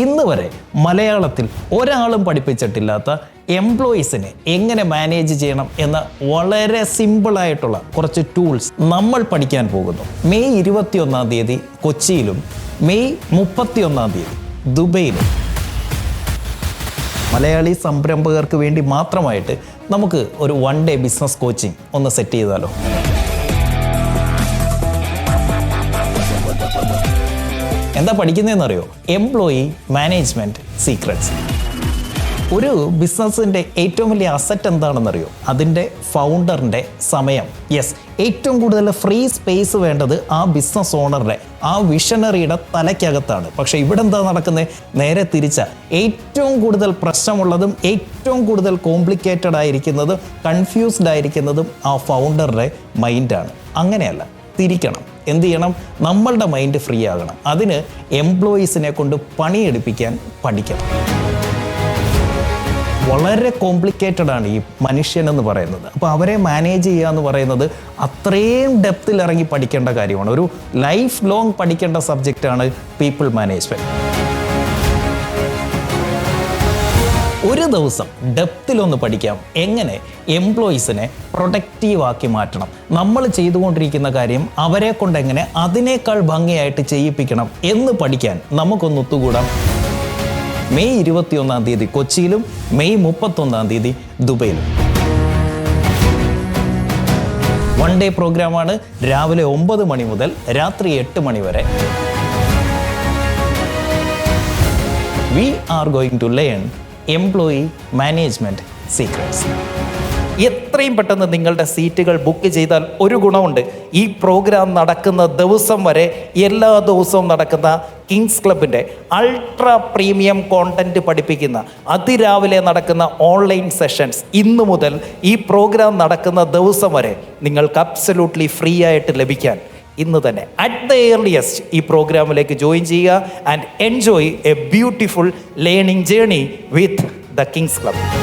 ഇന്ന് വരെ മലയാളത്തിൽ ഒരാളും പഠിപ്പിച്ചിട്ടില്ലാത്ത എംപ്ലോയീസിനെ എങ്ങനെ മാനേജ് ചെയ്യണം എന്ന വളരെ സിമ്പിളായിട്ടുള്ള കുറച്ച് ടൂൾസ് നമ്മൾ പഠിക്കാൻ പോകുന്നു. മെയ് ഇരുപത്തിയൊന്നാം തീയതി കൊച്ചിയിലും മെയ് മുപ്പത്തിയൊന്നാം തീയതി ദുബൈയിലും. മലയാളി സംരംഭകർക്ക് വേണ്ടി മാത്രമായിട്ട് നമുക്ക് ഒരു വൺ ഡേ ബിസിനസ് കോച്ചിങ് ഒന്ന് സെറ്റ് ചെയ്താലോ? എന്താ പഠിക്കുന്നതെന്ന് അറിയോ എംപ്ലോയി മാനേജ്മെന്റ് സീക്രട്സ് ഒരു ബിസിനസ്സിന്റെ ഏറ്റവും വലിയ അസറ്റ് എന്താണെന്നറിയോ? അതിന്റെ ഫൗണ്ടറിന്റെ സമയം. യെസ് ഏറ്റവും കൂടുതൽ ഫ്രീ സ്പേസ് വേണ്ടത് ആ ബിസിനസ് ഓണറുടെ ആ വിഷണറിയുടെ തലയ്ക്കകത്താണ്. പക്ഷേ ഇവിടെ എന്താ നടക്കുന്നത് നേരെ തിരിച്ച ഏറ്റവും കൂടുതൽ പ്രശ്നമുള്ളതും ഏറ്റവും കൂടുതൽ കോംപ്ലിക്കേറ്റഡ് ആയിരിക്കുന്നതും കൺഫ്യൂസ്ഡ് ആയിരിക്കുന്നതും ആ ഫൗണ്ടറുടെ മൈൻഡാണ് അങ്ങനെയല്ല. തിരിക്കണം. എന്ത് ചെയ്യണം? നമ്മളുടെ മൈൻഡ് ഫ്രീ ആകണം. അതിന് എംപ്ലോയീസിനെ കൊണ്ട് പണിയെടുപ്പിക്കാൻ പഠിക്കണം. വളരെ കോംപ്ലിക്കേറ്റഡ് ആണ് ഈ മനുഷ്യൻ എന്ന് പറയുന്നത്. അപ്പോൾ അവരെ മാനേജ് ചെയ്യുക എന്ന് പറയുന്നത് അത്രയും ഡെപ്തിൽ ഇറങ്ങി പഠിക്കേണ്ട കാര്യമാണ്. ഒരു ലൈഫ് ലോങ് പഠിക്കേണ്ട സബ്ജക്റ്റാണ് പീപ്പിൾ മാനേജ്മെന്റ് ഒരു ദിവസം ഡെപ്തിലൊന്ന് പഠിക്കാം. എങ്ങനെ എംപ്ലോയീസിനെ പ്രൊഡക്റ്റീവ് ആക്കി മാറ്റണം? നമ്മൾ ചെയ്തുകൊണ്ടിരിക്കുന്ന കാര്യം അവരെ കൊണ്ട് എങ്ങനെ അതിനേക്കാൾ ഭംഗിയായിട്ട് ചെയ്യിപ്പിക്കണം എന്ന് പഠിക്കാൻ നമുക്കൊന്ന് ഒത്തുകൂടാം. മെയ് ഇരുപത്തിയൊന്നാം തീയതി കൊച്ചിയിലും മെയ് മുപ്പത്തൊന്നാം തീയതി ദുബൈയിലും. വൺ ഡേ പ്രോഗ്രാമാണ് രാവിലെ ഒമ്പത് മണി മുതൽ രാത്രി എട്ട് മണി വരെ. We are going to learn employee management secrets എത്രയും പെട്ടെന്ന് നിങ്ങളുടെ സീറ്റുകൾ ബുക്ക് ചെയ്താൽ ഒരു ഗുണമുണ്ട്. ഈ പ്രോഗ്രാം നടക്കുന്ന ദിവസം വരെ എല്ലാ ദിവസവും നടക്കുന്ന കിങ്സ് ക്ലബിന്റെ അൾട്രാ പ്രീമിയം കോണ്ടന്റ് പഠിപ്പിക്കുന്ന അതിരാവിലെ നടക്കുന്ന ഓൺലൈൻ സെഷൻസ് ഇന്നു മുതൽ ഈ പ്രോഗ്രാം നടക്കുന്ന ദിവസം വരെ നിങ്ങൾക്ക് അബ്സല്യൂട്ട്ലി ഫ്രീ ആയിട്ട് ലഭിക്കാൻ ഇന്ന് തന്നെ. അറ്റ് ദ ഏർലിയസ്റ്റ് ഈ പ്രോഗ്രാമിലേക്ക് ജോയിൻ ചെയ്യുക and enjoy a beautiful learning journey with the kings club